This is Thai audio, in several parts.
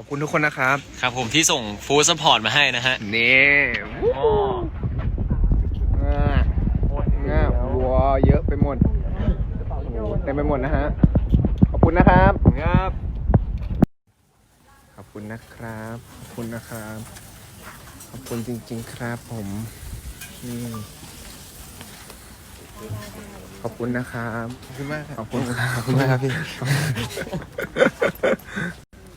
ขอบคุณทุกคนนะครับ ครับผมที่ส่งฟู้ดซัพพอร์ตมาให้นะฮะนี่ง่าง่าวัวเยอะไปหมดโอ้โหเต็มไปหมดนะฮะ ขอบคุณนะครับ ครับ ขอบคุณนะครับ ขอบคุณนะครับ ขอบคุณจริง ๆ ครับ ผมนี่ขอบคุณนะครับ ขอบคุณมากครับขอบคุณครับ ขอบคุณมากครับพี่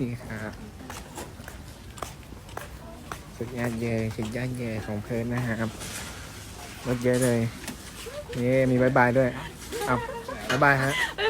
นี่ครับ สุดยอดเยยสุดยอดเยยของเพิร์นนะครับรถเยอะเลยนี่มีบายบายด้วยเอาบายบายฮะ บ๊ายบาย